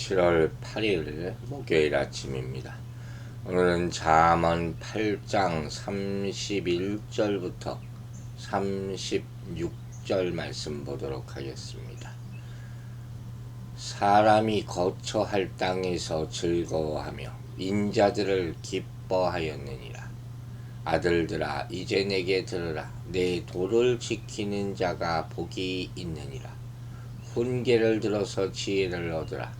7월 8일 목요일 아침입니다. 오늘은 잠언 8장 31절부터 36절 말씀 보도록 하겠습니다. 사람이 거처할 땅에서 즐거워하며 인자들을 기뻐하였느니라. 아들들아 이제 내게 들으라 내 도를 지키는 자가 복이 있느니라. 훈계를 들어서 지혜를 얻으라.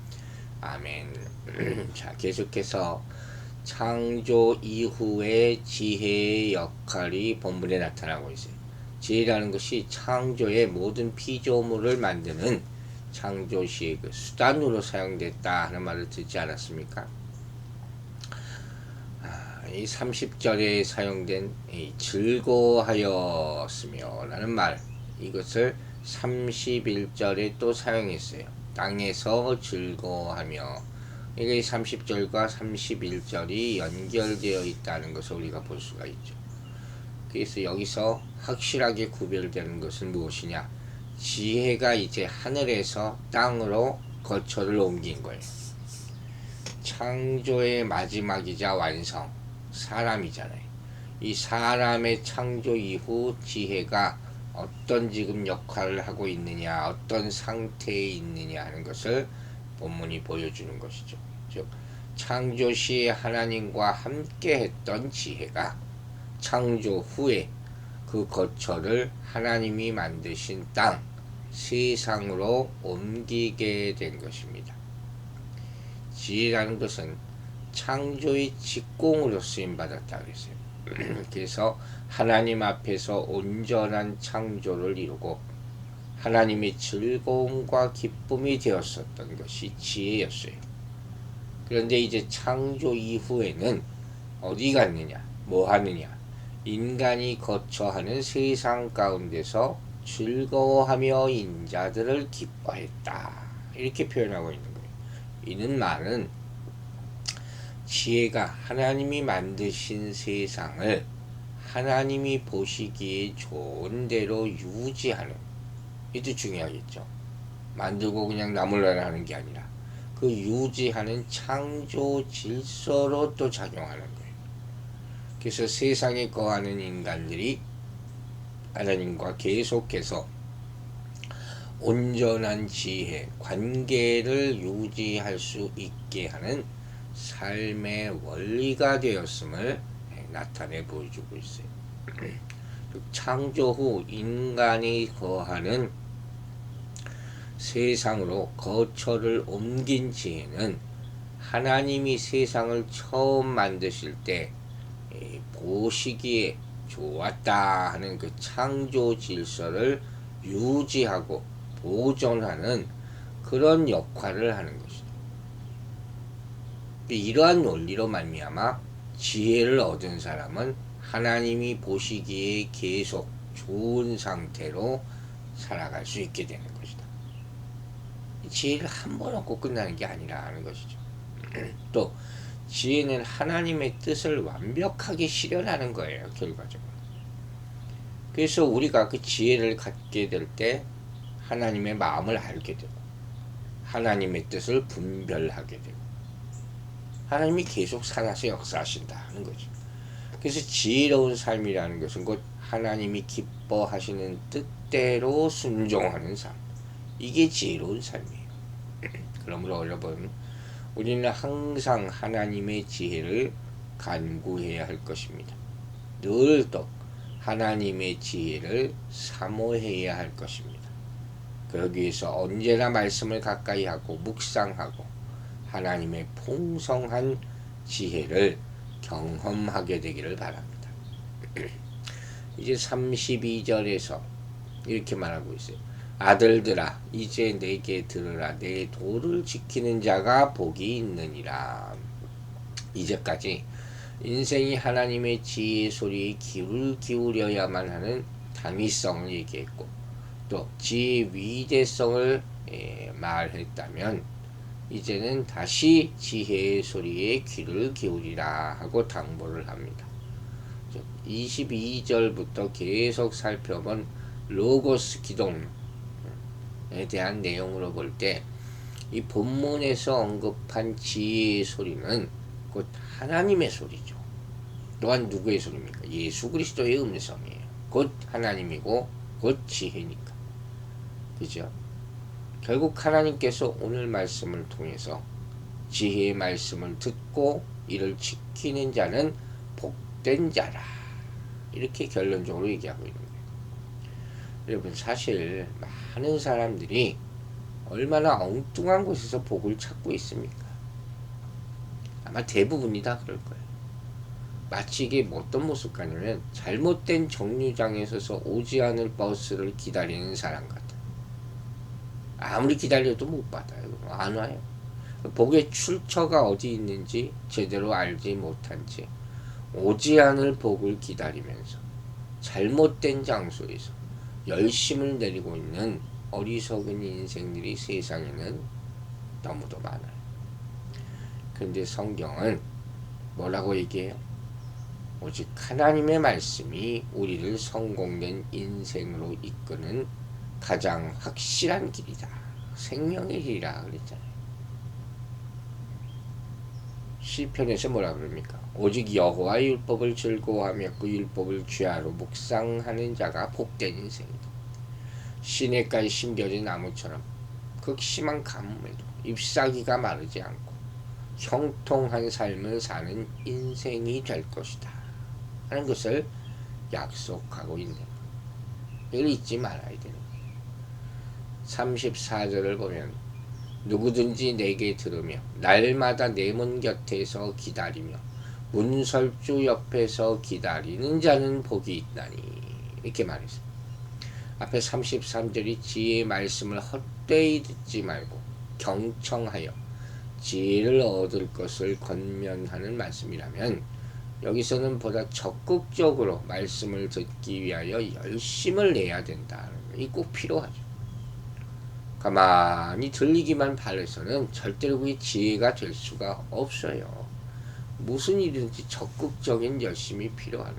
아멘. 자, 계속해서 창조 이후의 지혜의 역할이 본문에 나타나고 있어요. 지혜라는 것이 창조의 모든 피조물을 만드는 창조시의 그 수단으로 사용됐다 하는 말을 듣지 않았습니까? 아, 이 30절에 사용된 이 즐거워하였으며 라는 말 이것을 31절에 또 사용했어요. 땅에서 즐거워하며 이게 30절과 31절이 연결되어 있다는 것을 우리가 볼 수가 있죠. 그래서 여기서 확실하게 구별되는 것은 무엇이냐? 지혜가 이제 하늘에서 땅으로 거처를 옮긴 거예요. 창조의 마지막이자 완성, 사람이잖아요. 이 사람의 창조 이후 지혜가 어떤 지금 역할을 하고 있느냐, 어떤 상태에 있느냐 하는 것을 본문이 보여주는 것이죠. 즉, 창조 시에 하나님과 함께 했던 지혜가 창조 후에 그 거처를 하나님이 만드신 땅, 세상으로 옮기게 된 것입니다. 지혜라는 것은 창조의 직공으로 쓰임 받았다 그랬어요. 그래서 하나님 앞에서 온전한 창조를 이루고 하나님의 즐거움과 기쁨이 되었었던 것이 지혜였어요. 그런데 이제 창조 이후에는 어디 갔느냐, 뭐 하느냐, 인간이 거처하는 세상 가운데서 즐거워하며 인자들을 기뻐했다. 이렇게 표현하고 있는 거예요. 이는 말은 지혜가 하나님이 만드신 세상을 하나님이 보시기에 좋은 대로 유지하는 이도 중요하겠죠. 만들고 그냥 나몰라라 하는 게 아니라 그 유지하는 창조 질서로 또 작용하는 거예요. 그래서 세상에 거하는 인간들이 하나님과 계속해서 온전한 지혜, 관계를 유지할 수 있게 하는 삶의 원리가 되었음을 나타내 보여주고 있어요. 창조 후 인간이 거하는 세상으로 거처를 옮긴 지혜는 하나님이 세상을 처음 만드실 때 보시기에 좋았다 하는 그 창조 질서를 유지하고 보존하는 그런 역할을 하는 것이죠. 이러한 논리로 말미암아 지혜를 얻은 사람은 하나님이 보시기에 계속 좋은 상태로 살아갈 수 있게 되는 것이다. 지혜를 한 번 얻고 끝나는 게 아니라는 것이죠. 또 지혜는 하나님의 뜻을 완벽하게 실현하는 거예요, 결과적으로. 그래서 우리가 그 지혜를 갖게 될 때 하나님의 마음을 알게 되고 하나님의 뜻을 분별하게 되고 하나님이 계속 살아서 역사하신다는 거죠. 그래서 지혜로운 삶이라는 것은 곧 하나님이 기뻐하시는 뜻대로 순종하는 삶. 이게 지혜로운 삶이에요. 그러므로 여러분, 우리는 항상 하나님의 지혜를 간구해야 할 것입니다. 늘 또 하나님의 지혜를 사모해야 할 것입니다. 그러기 위해서 언제나 말씀을 가까이 하고 묵상하고 하나님의 풍성한 지혜를 경험하게 되기를 바랍니다. 이제 32절에서 이렇게 말하고 있어요. 아들들아 이제 내게 들으라 내 도를 지키는 자가 복이 있느니라 이제까지 인생이 하나님의 지혜 소리에 귀를 기울여야만 하는 당위성을 얘기했고 또 지혜 위대성을 예, 말했다면 이제는 다시 지혜의 소리에 귀를 기울이라 하고 당부를 합니다. 22절부터 계속 살펴본 로고스 기동에 대한 내용으로 볼 때 이 본문에서 언급한 지혜의 소리는 곧 하나님의 소리죠. 또한 누구의 소리입니까? 예수 그리스도의 음성이에요. 곧 하나님이고 곧 지혜니까. 그죠? 결국 하나님께서 오늘 말씀을 통해서 지혜의 말씀을 듣고 이를 지키는 자는 복된 자라. 이렇게 결론적으로 얘기하고 있는 거예요. 여러분 사실 많은 사람들이 얼마나 엉뚱한 곳에서 복을 찾고 있습니까? 아마 대부분이 다 그럴 거예요. 마치 이게 어떤 모습 같냐면 잘못된 정류장에 서서 오지 않을 버스를 기다리는 사람 같아요. 아무리 기다려도 못 받아요. 안 와요. 복의 출처가 어디 있는지 제대로 알지 못한 채 오지 않을 복을 기다리면서 잘못된 장소에서 열심을 내리고 있는 어리석은 인생들이 세상에는 너무도 많아요. 근데 성경은 뭐라고 얘기해요? 오직 하나님의 말씀이 우리를 성공된 인생으로 이끄는 가장 확실한 길이다. 생명의 길이라 그랬잖아요. 시편에서 뭐라 그럽니까? 오직 여호와의 율법을 즐거워하며 그 율법을 죄하로 묵상하는 자가 복된 인생이다. 시냇가에 심겨진 나무처럼 극심한 가뭄에도 잎사귀가 마르지 않고 형통한 삶을 사는 인생이 될 것이다. 하는 것을 약속하고 있는 이걸 잊지 말아야 되는. 34절을 보면 누구든지 내게 들으며 날마다 내 문 곁에서 기다리며 문설주 옆에서 기다리는 자는 복이 있나니 이렇게 말했습니다. 앞에 33절이 지혜의 말씀을 헛되이 듣지 말고 경청하여 지혜를 얻을 것을 권면하는 말씀이라면 여기서는 보다 적극적으로 말씀을 듣기 위하여 열심을 내야 된다는 이꼭 필요하죠. 가만히 들리기만 바래서는 절대로 그게 지혜가 될 수가 없어요. 무슨 일이든지 적극적인 열심이 필요하는.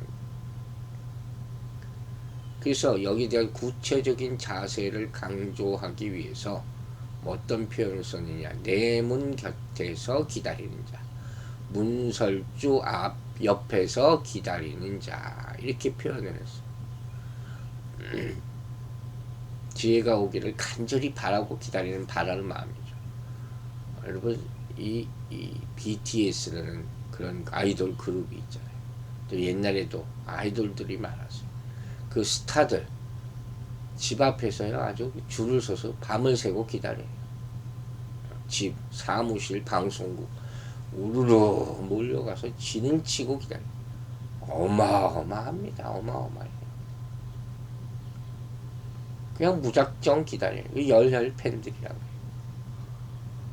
그래서 여기에 대한 구체적인 자세를 강조하기 위해서 어떤 표현을 썼느냐 내문 곁에서 기다리는 자 문설주 앞 옆에서 기다리는 자 이렇게 표현을 했어 지혜가 오기를 간절히 바라고 기다리는 바라는 마음이죠 여러분 이, 이 BTS라는 그런 아이돌 그룹이 있잖아요 또 옛날에도 아이돌들이 많았어요 그 스타들 집 앞에서요 아주 줄을 서서 밤을 새고 기다려요. 집, 사무실, 방송국 우르르 몰려가서 진을 치고 기다려요. 어마어마합니다. 어마어마해요. 그냥 무작정 기다려요. 열혈 팬들이라고.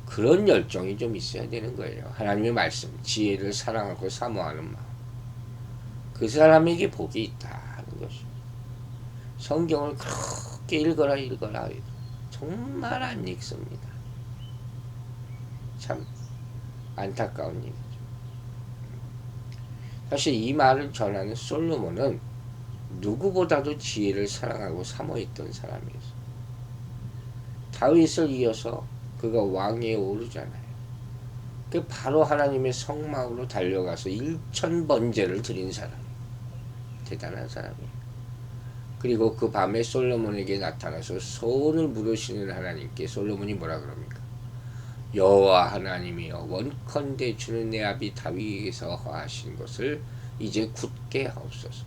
그런 열정이 좀 있어야 되는 거예요. 하나님의 말씀, 지혜를 사랑하고 사모하는 마음. 그 사람에게 복이 있다는 것이. 성경을 그렇게 읽어라 읽어라 정말 안 읽습니다. 참 안타까운 일이죠. 사실 이 말을 전하는 솔로몬은 누구보다도 지혜를 사랑하고 사모했던 사람이었어요. 다윗을 이어서 그가 왕위에 오르잖아요. 그 바로 하나님의 성막으로 달려가서 일천 번제를 드린 사람. 대단한 사람이에요. 그리고 그 밤에 솔로몬에게 나타나서 소원을 물으시는 하나님께 솔로몬이 뭐라 그럽니까? 여호와 하나님이여 원컨대 주는 내 아비 다윗에서 허하신 것을 이제 굳게 하옵소서.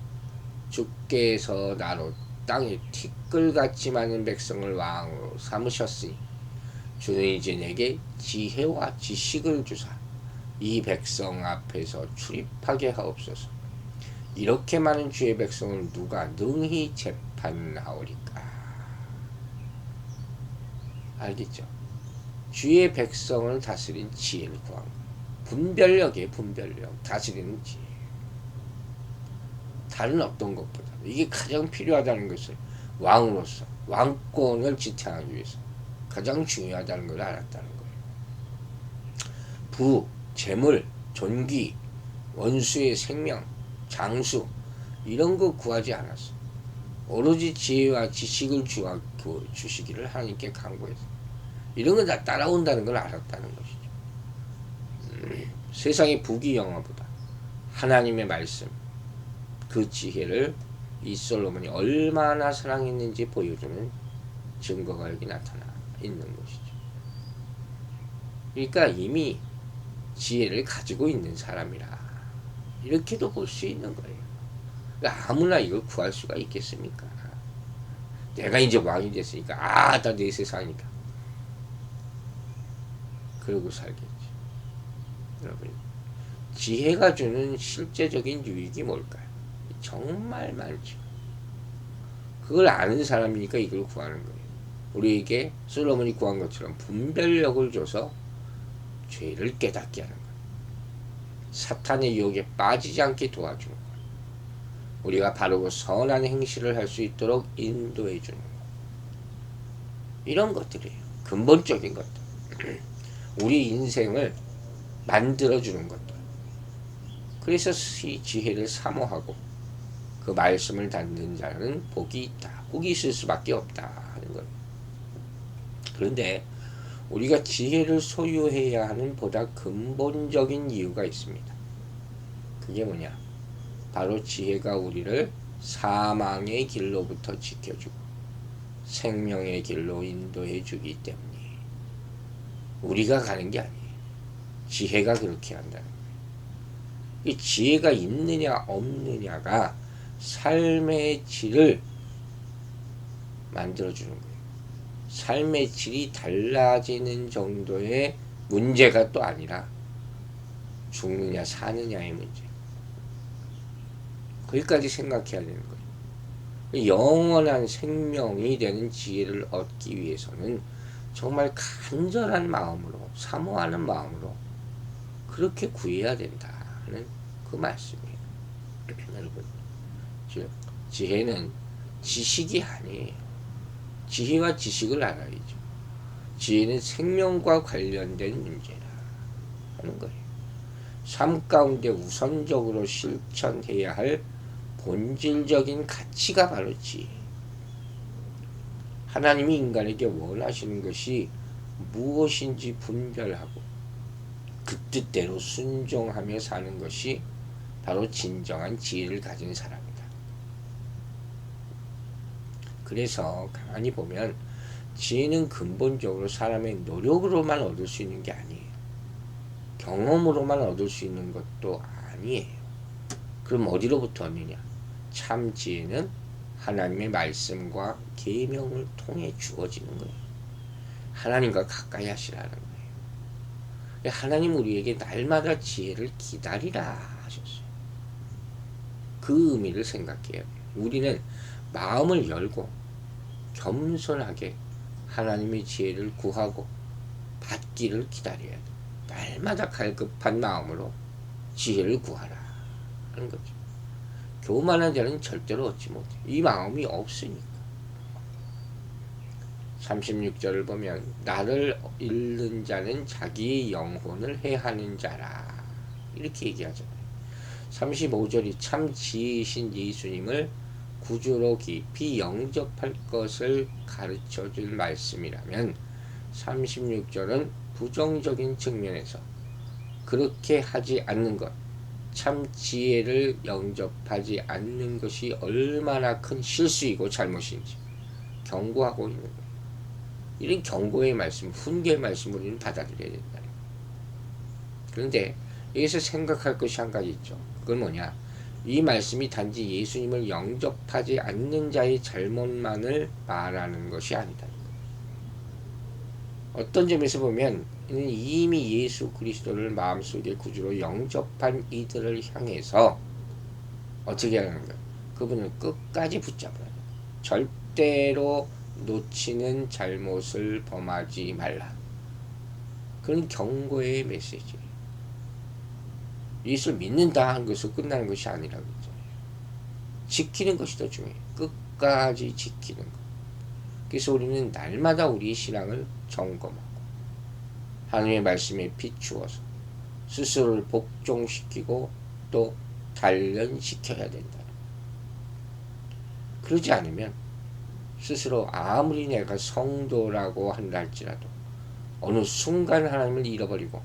주께서 나로 땅에 티끌 같이 많은 백성을 왕으로 삼으셨으니 주는 이제 내게 지혜와 지식을 주사 이 백성 앞에서 출입하게 하옵소서. 이렇게 많은 주의 백성을 누가 능히 재판하오리까? 알겠죠? 주의 백성을 다스린 지혜를 구한. 분별력이에요, 분별력. 다스리는 지혜. 다른 어떤 것보다. 이게 가장 필요하다는 것을 왕으로서, 왕권을 지탱하기 위해서 가장 중요하다는 걸 알았다는 거예요. 부, 재물, 존귀, 원수의 생명, 장수, 이런 거 구하지 않았어. 오로지 지혜와 지식을 주시기를 하나님께 간구했어. 이런 건 다 따라온다는 걸 알았다는 것이죠. 음, 세상의 부귀 영화보다 하나님의 말씀, 그 지혜를 이 솔로몬이 얼마나 사랑했는지 보여주는 증거가 여기 나타나 있는 것이죠. 그러니까 이미 지혜를 가지고 있는 사람이라 이렇게도 볼 수 있는 거예요. 그러니까 아무나 이걸 구할 수가 있겠습니까? 내가 이제 왕이 됐으니까 아, 다 내 세상이다. 그러고 살겠지. 여러분, 지혜가 주는 실제적인 유익이 뭘까요? 정말 많죠. 그걸 아는 사람이니까 이걸 구하는 거예요. 우리에게 솔로몬이 구한 것처럼 분별력을 줘서 죄를 깨닫게 하는 거예요. 사탄의 유혹에 빠지지 않게 도와주는 거예요. 우리가 바르고 선한 행실을 할 수 있도록 인도해 주는 거예요. 이런 것들이에요. 근본적인 것들. 우리 인생을 만들어 주는 것들. 그래서 이 지혜를 사모하고 그 말씀을 듣는 자는 복이 있다. 복이 있을 수밖에 없다 하는 거예요. 그런데 우리가 지혜를 소유해야 하는 보다 근본적인 이유가 있습니다. 그게 뭐냐? 바로 지혜가 우리를 사망의 길로부터 지켜주고 생명의 길로 인도해 주기 때문에 우리가 가는 게 아니에요. 지혜가 그렇게 한다는 거예요. 이 지혜가 있느냐 없느냐가 삶의 질을 만들어주는 거예요. 삶의 질이 달라지는 정도의 문제가 또 아니라 죽느냐 사느냐의 문제. 거기까지 생각해야 되는 거예요. 영원한 생명이 되는 지혜를 얻기 위해서는 정말 간절한 마음으로 사모하는 마음으로 그렇게 구해야 된다는 그 말씀이에요. 여러분, 지혜는 지식이 아니에요. 지혜와 지식을 알아야죠. 지혜는 생명과 관련된 문제라 하는 거예요. 삶 가운데 우선적으로 실천해야 할 본질적인 가치가 바로 지혜. 하나님이 인간에게 원하시는 것이 무엇인지 분별하고 그 뜻대로 순종하며 사는 것이 바로 진정한 지혜를 가진 사람이다. 그래서 가만히 보면 지혜는 근본적으로 사람의 노력으로만 얻을 수 있는 게 아니에요. 경험으로만 얻을 수 있는 것도 아니에요. 그럼 어디로부터 얻느냐? 참 지혜는 하나님의 말씀과 계명을 통해 주어지는 거예요. 하나님과 가까이 하시라는 거예요. 하나님 우리에게 날마다 지혜를 기다리라 하셨어요. 그 의미를 생각해요. 우리는 마음을 열고 겸손하게 하나님의 지혜를 구하고 받기를 기다려야 돼. 날마다 갈급한 마음으로 지혜를 구하라 하는 거죠. 교만한 자는 절대로 얻지 못해. 이 마음이 없으니까. 36절을 보면 나를 잃는 자는 자기의 영혼을 해하는 자라 이렇게 얘기하잖아요. 35절이 참 지혜이신 예수님을 구주로 깊이 영접할 것을 가르쳐 줄 말씀이라면 36절은 부정적인 측면에서 그렇게 하지 않는 것, 참 지혜를 영접하지 않는 것이 얼마나 큰 실수이고 잘못인지 경고하고 있는 거예요. 이런 경고의 말씀, 훈계의 말씀을 우리는 받아들여야 된다. 그런데 여기서 생각할 것이 한 가지 있죠. 그건 뭐냐? 이 말씀이 단지 예수님을 영접하지 않는 자의 잘못만을 말하는 것이 아니다. 어떤 점에서 보면 이미 예수 그리스도를 마음속에 구주로 영접한 이들을 향해서 어떻게 하는 거예요? 그분을 끝까지 돼요. 절대로 놓치는 잘못을 범하지 말라. 그런 경고의 메시지. 예수를 믿는다 하는 것으로 끝나는 것이 아니라고 했잖아요. 지키는 것이 더 중요해요. 끝까지 지키는 것. 그래서 우리는 날마다 우리의 신앙을 점검하고 하나님의 말씀에 비추어서 스스로를 복종시키고 또 단련시켜야 된다. 그러지 않으면 스스로 아무리 내가 성도라고 한다 할지라도 어느 순간 하나님을 잃어버리고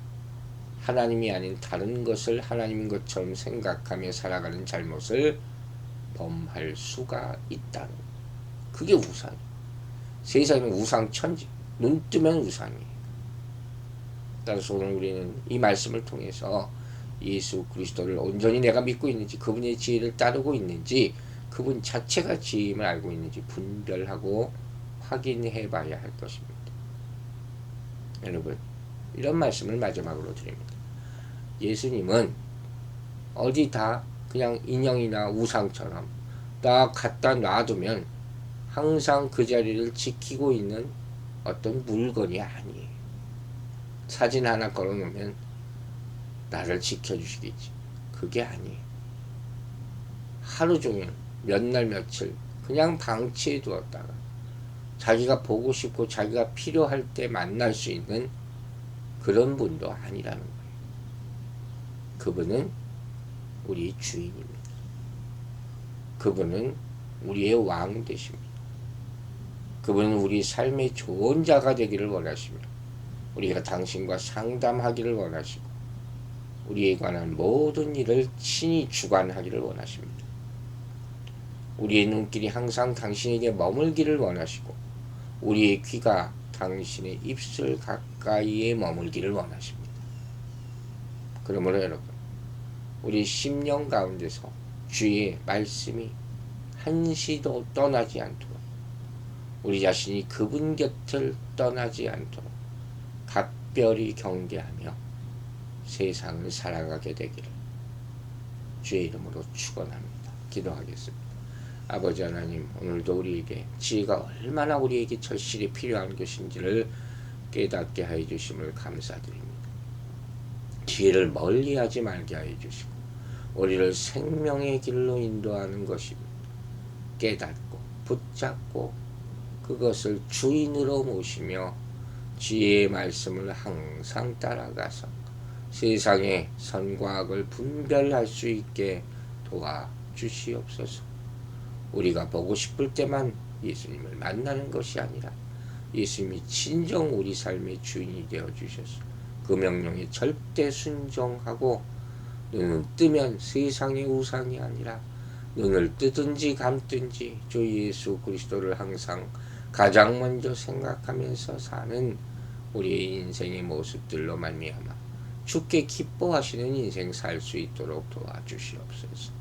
하나님이 아닌 다른 것을 하나님인 것처럼 생각하며 살아가는 잘못을 범할 수가 있다는 그게 우상. 세상은 우상 천지. 눈 뜨면 우상이에요. 따라서 오늘 우리는 이 말씀을 통해서 예수 그리스도를 온전히 내가 믿고 있는지 그분의 지혜를 따르고 있는지 그분 자체가 지혜임을 알고 있는지 분별하고 확인해 봐야 할 것입니다. 여러분 이런 말씀을 마지막으로 드립니다. 예수님은 어디 다 그냥 인형이나 우상처럼 딱 갖다 놔두면 항상 그 자리를 지키고 있는 어떤 물건이 아니에요. 사진 하나 걸어놓으면 나를 지켜주시겠지. 그게 아니에요. 하루 종일 몇 날 며칠 그냥 방치해 두었다가 자기가 보고 싶고 자기가 필요할 때 만날 수 있는 그런 분도 아니라는 거예요. 그분은 우리 주인입니다. 그분은 우리의 왕 되십니다. 그분은 우리 삶의 좋은 자가 되기를 원하시며 우리가 당신과 상담하기를 원하시고 우리에 관한 모든 일을 친히 주관하기를 원하십니다. 우리의 눈길이 항상 당신에게 머물기를 원하시고 우리의 귀가 당신의 입술 가까이에 머물기를 원하십니다. 그러므로 여러분 우리 심령 가운데서 주의 말씀이 한시도 떠나지 않도록 우리 자신이 그분 곁을 떠나지 않도록 각별히 경계하며 세상을 살아가게 되기를 주의 이름으로 축원합니다. 기도하겠습니다. 아버지 하나님 오늘도 우리에게 지혜가 얼마나 우리에게 절실히 필요한 것인지를 깨닫게 하여 주심을 감사드립니다. 지혜를 멀리하지 말게 하여 주시고 우리를 생명의 길로 인도하는 것입니다. 깨닫고 붙잡고 그것을 주인으로 모시며 지혜의 말씀을 항상 따라가서 세상의 선과 악을 분별할 수 있게 도와주시옵소서. 우리가 보고 싶을 때만 예수님을 만나는 것이 아니라 예수님이 진정 우리 삶의 주인이 되어 주셔서 그 명령에 절대 순종하고 눈을 뜨면 세상의 우상이 아니라 눈을 뜨든지 감든지 주 예수 그리스도를 항상 가장 먼저 생각하면서 사는 우리의 인생의 모습들로 말미암아 주께 기뻐하시는 인생 살 수 있도록 도와주시옵소서.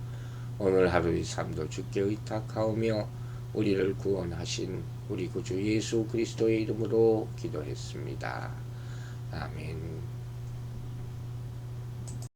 오늘 하루의 삶도 주께 의탁하오며 우리를 구원하신 우리 구주 예수 그리스도의 이름으로 기도했습니다. 아멘.